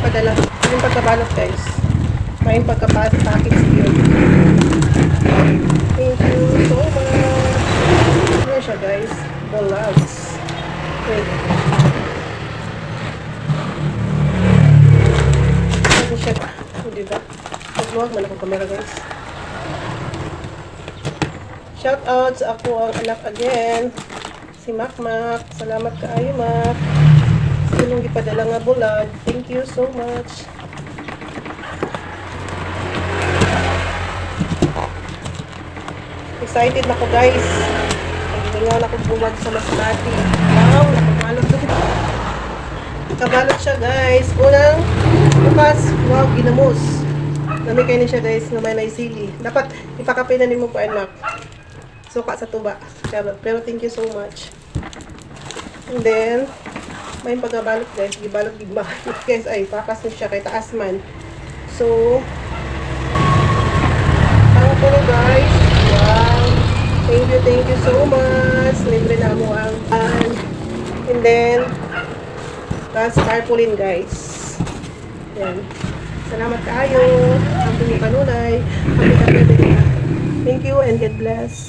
pagkadala. Yung pagkabalot guys. May pagka-package yun. Thank you so much. Ano siya guys? Vlogs. Wait. Ano siya? Hindi ba? Mag-vlog man ako camera guys. Shout out sa ako ang anak again. Si Mac. Salamat kaayo Mac. Sinong gipadala nga bulag. Thank you so much. Excited na ko guys. Naglingaw na ko bulag sa Masbati. Wow, nakabalot ko. Nakabalot siya guys. Unang bukas. Wow, ginamos. Nami kayo ni siya guys nga may naisili. Dapat ipakapin na ni mo pa anak. Suka sa tuba. Pero thank you so much. And then, may pagkabalot guys. Gibalot gigba. guys ay pakas na siya kay taas man. So, ang ko guys. Wow. Thank you, thank you so much. Libre na mo ang an. And then, tas tarpaulin guys. Yan. Salamat kaayo. Ang. Happy, happy, happy. Thank you and God bless.